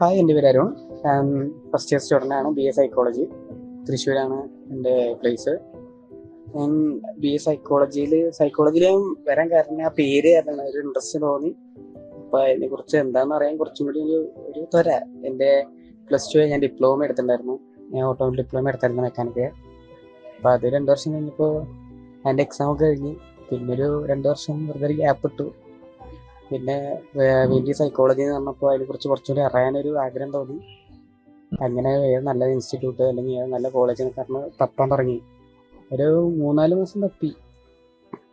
Hi എന്റെ പേര് അരുൺ. ഞാൻ ഫസ്റ്റ് ഇയർ സ്റ്റുഡന്റ് ആണ് ബി എ സൈക്കോളജി തൃശ്ശൂരാണ് എന്റെ പ്ലേസ് ഞാൻ ബി എ സൈക്കോളജിയിൽ സൈക്കോളജിയിൽ വരാൻ കാരണം ആ പേര് കാരണം ഒരു ഇൻട്രസ്റ്റ് തോന്നി. അപ്പോൾ അതിനെ കുറിച്ച് എന്താണെന്ന് അറിയാൻ കുറച്ചും കൂടി ഒരു ഒരു ത്വര. എന്റെ പ്ലസ് ടു ഞാൻ ഡിപ്ലോമ എടുത്തിട്ടുണ്ടായിരുന്നു. ഞാൻ ഓട്ടോമൊബൈൽ ഡിപ്ലോമ എടുത്തായിരുന്നു മെക്കാനിക്ക് അപ്പോൾ അത് രണ്ട് വർഷം കഴിഞ്ഞപ്പോൾ എന്റെ എക്സാം ഒക്കെ കഴിഞ്ഞ്. പിന്നെ ഒരു രണ്ട് വർഷം വെറുതെ ഗ്യാപ്പ് ഇട്ടു. പിന്നെ വലിയ സൈക്കോളജി എന്ന് പറഞ്ഞപ്പോൾ അതിനെ കുറിച്ച് കുറച്ചുകൂടി അറിയാനൊരു ആഗ്രഹം തോന്നി. അങ്ങനെ ഏത് നല്ല ഇൻസ്റ്റിറ്റ്യൂട്ട് അല്ലെങ്കിൽ ഏത് നല്ല കോളേജ് എന്നൊക്കെ പറഞ്ഞ് തപ്പാൻ തുടങ്ങി. ഒരു മൂന്നാൽ മാസം തപ്പി.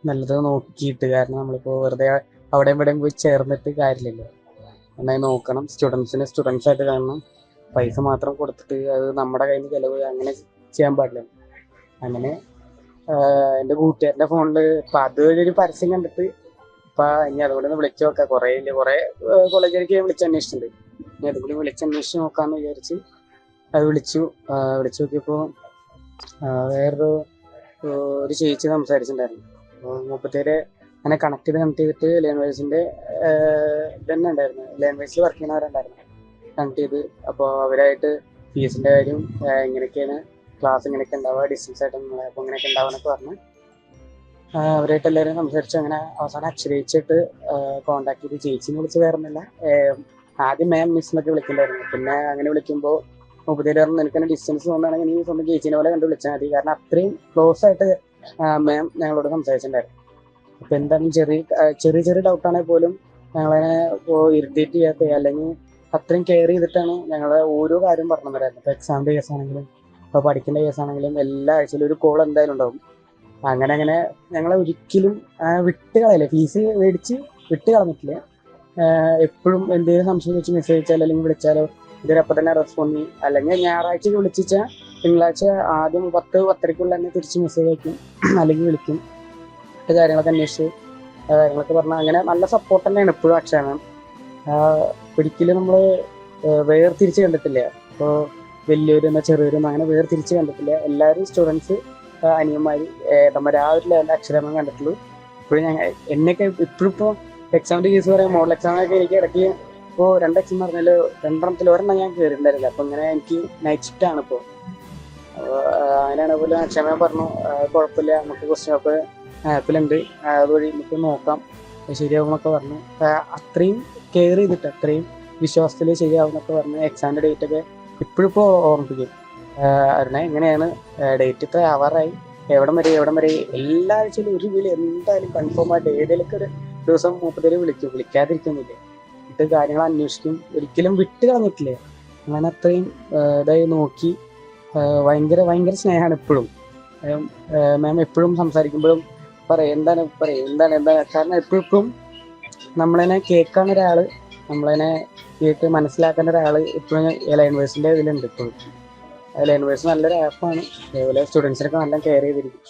നല്ലത് നോക്കിയിട്ട് കാരണം നമ്മളിപ്പോൾ വെറുതെ അവിടെ ഇവിടെയും പോയി ചേർന്നിട്ട് കാര്യമില്ലല്ലോ. നന്നായി നോക്കണം. സ്റ്റുഡൻസിനെ സ്റ്റുഡൻസ് ആയിട്ട് കാണണം. പൈസ മാത്രം കൊടുത്തിട്ട് അത് നമ്മുടെ കയ്യിൽ നിന്ന് ചിലവ് അങ്ങനെ ചെയ്യാൻ പാടില്ല. അങ്ങനെ എന്റെ കൂട്ടുകാരന്റെ ഫോണിൽ ഇപ്പം അതുവഴി ഒരു പരസ്യം കണ്ടിട്ട് ഇപ്പം ഇനി അതുകൊണ്ട് ഒന്ന് വിളിച്ചു നോക്കാം. കുറെ ഇല്ല കുറേ കോളേജിലേക്ക് ഞാൻ വിളിച്ച് അന്വേഷിച്ചിട്ടുണ്ട്. ഇനി അതുകൂടി വിളിച്ചന്വേഷിച്ച് നോക്കാമെന്ന് വിചാരിച്ച് അത് വിളിച്ചു. വിളിച്ചു നോക്കിയപ്പോ വേറൊരു ഒരു ചേച്ചി സംസാരിച്ചിട്ടുണ്ടായിരുന്നു. അപ്പോൾ മുപ്പത്തേര് അങ്ങനെ കണക്ട് ചെയ്ത് കണക്ട് ചെയ്തിട്ട് ലേൺവേഴ്സിന്റെ ഇതന്നെ ഉണ്ടായിരുന്നു. ലേൺവേഴ്സിൽ വർക്ക് ചെയ്യുന്നവരുണ്ടായിരുന്നു. കണക്ട് ചെയ്ത് അപ്പോൾ അവരായിട്ട് ഫീസിന്റെ കാര്യം എങ്ങനെയൊക്കെയാണ് ക്ലാസ് ഇങ്ങനെയൊക്കെ ഉണ്ടാവുക ഡിസ്റ്റൻസ് ആയിട്ട് അപ്പോൾ ഇങ്ങനെയൊക്കെ ഉണ്ടാവുക പറഞ്ഞ് ആഹ് അവരായിട്ട് എല്ലാവരും സംസാരിച്ച് അങ്ങനെ അവസാനം അക്ഷരയിച്ചിട്ട് കോണ്ടാക്ട് ചെയ്ത്. ചേച്ചിനെ വിളിച്ച് ഏഹ് ആദ്യം മാം മിസ് എന്നൊക്കെ വിളിക്കണ്ടായിരുന്നു പിന്നെ അങ്ങനെ വിളിക്കുമ്പോൾ ഉപദേശം പറഞ്ഞു തന്നെ ഡിസ്റ്റൻസ് തോന്നുകയാണെങ്കിൽ നീ സ്വന്തം ചേച്ചീനെ പോലെ കണ്ട് വിളിച്ചാൽ മതി. കാരണം അത്രയും ക്ലോസ് ആയിട്ട് മാം ഞങ്ങളോട് സംസാരിച്ചിട്ടുണ്ടായിരുന്നു. അപ്പോൾ എന്തായാലും ചെറിയ ചെറിയ ചെറിയ ഡൗട്ടാണെങ്കിൽ പോലും ഞങ്ങളതിനെ ഇറിറ്റേറ്റ് ചെയ്യാത്ത അല്ലെങ്കിൽ അത്രയും കെയർ ചെയ്തിട്ടാണ് ഞങ്ങളെ ഓരോ കാര്യം പറഞ്ഞു തരായിരുന്നു ഇപ്പോൾ എക്സാമിന്റെ കേസ് ആണെങ്കിലും ഇപ്പോൾ പഠിക്കേണ്ട കേസ് ആണെങ്കിലും എല്ലാ ആഴ്ചയിലും ഒരു കോൾ എന്തായാലും ഉണ്ടാവും. അങ്ങനെ അങ്ങനെ ഞങ്ങളെ ഒരിക്കലും വിട്ട് കളയില്ല. ഫീസ് മേടിച്ച് വിട്ട് കളഞ്ഞിട്ടില്ല. എപ്പോഴും എന്തെങ്കിലും സംശയം വെച്ച് മെസ്സേജ് അയച്ചാലോ അല്ലെങ്കിൽ വിളിച്ചാലോ ഇതിനപ്പം തന്നെ റെസ്പോണ്ട് ചെയ്യും അല്ലെങ്കിൽ ഞായറാഴ്ച വിളിച്ചാൽ തിങ്കളാഴ്ച ആദ്യം പത്ത് പത്തരയ്ക്കുള്ള തന്നെ തിരിച്ച് മെസ്സേജ് അയക്കും. അല്ലെങ്കിൽ വിളിക്കും. മറ്റു കാര്യങ്ങളൊക്കെ അന്വേഷിച്ച് കാര്യങ്ങളൊക്കെ പറഞ്ഞാൽ അങ്ങനെ നല്ല സപ്പോർട്ട് തന്നെയാണ് എപ്പോഴും അക്ഷയ മാം ഒരിക്കലും നമ്മൾ വേർതിരിച്ച് കണ്ടിട്ടില്ല. ഇപ്പോൾ വലിയവരെന്നോ ചെറിയവരെന്നോ അങ്ങനെ വേർതിരിച്ച് കണ്ടിട്ടില്ല. എല്ലാവരും സ്റ്റുഡൻസ് അനിയന്മാർ നമ്മൾ ആ ഒരു ലെവലിൽ അക്ഷരമാൻ കണ്ടിട്ടുള്ളൂ. ഇപ്പോഴും ഞങ്ങൾ എന്നെയൊക്കെ ഇപ്പോഴും ഇപ്പോൾ എക്സാമിന്റെ കേസ് പറയാം മോഡൽ എക്സാമൊക്കെ എനിക്ക് ഇടയ്ക്ക് ഇപ്പോൾ രണ്ട് എക്സാം പറഞ്ഞാൽ രണ്ടെണ്ണത്തിൽ ഒരെണ്ണം ഞാൻ കയറിയിട്ടുണ്ടായിരുന്നില്ല അപ്പോൾ ഇങ്ങനെ എനിക്ക് നൈറ്റ് ഷിഫ്റ്റ് ആണ് ഇപ്പോൾ അങ്ങനെയാണ് പോലെ ക്ഷമ പറഞ്ഞു. കുഴപ്പമില്ല. നമുക്ക് ക്വസ്റ്റ്യൻ ഒക്കെ ആപ്പിലുണ്ട് അതുവഴി നമുക്ക് നോക്കാം. ശരിയാവുമെന്നൊക്കെ പറഞ്ഞു. അത്രയും കെയർ ചെയ്തിട്ട് അത്രയും വിശ്വാസത്തിൽ ശരിയാവുമെന്നൊക്കെ പറഞ്ഞ് എക്സാമിന്റെ ഡേറ്റ് ഒക്കെ ഇപ്പോഴും ഇപ്പോൾ ഓർമ്മിപ്പിക്കും. അരുണ എങ്ങനെയാണ് ഡേറ്റ് ഇത്ര ആവാറായി എവിടം വരെ എവിടം വരെ? എല്ലാ ആഴ്ചയിലും ഒരു വിളി എന്തായാലും കൺഫേം ആയിട്ട് ഏതെങ്കിലുമൊക്കെ ഒരു ദിവസം മൂപ്പത്തേര് വിളിക്കും. വിളിക്കാതിരിക്കുന്നില്ലേ? എന്നിട്ട് കാര്യങ്ങൾ അന്വേഷിക്കും. ഒരിക്കലും വിട്ട് കളഞ്ഞിട്ടില്ലേ? അങ്ങനെ അത്രയും ഇതായി നോക്കി. ഭയങ്കര ഭയങ്കര സ്നേഹമാണ് എപ്പോഴും മാം എപ്പോഴും സംസാരിക്കുമ്പോഴും പറയും എന്താണ് പറയും എന്താണ് എന്താണ്? കാരണം എപ്പോഴും എപ്പോഴും നമ്മളതിനെ കേൾക്കാൻ ഒരാൾ നമ്മളതിനെ കേട്ട് മനസ്സിലാക്കേണ്ട ഒരാൾ ഇപ്പോഴും ലൈൻവേഴ്സിന്റെ ഇതിലുണ്ട് ഇപ്പോഴും. ലൈൻവേഴ്സ് നല്ലൊരു ആപ്പാണ് അതേപോലെ സ്റ്റുഡൻസിനൊക്കെ നല്ല കെയർ ചെയ്തിരിക്കും.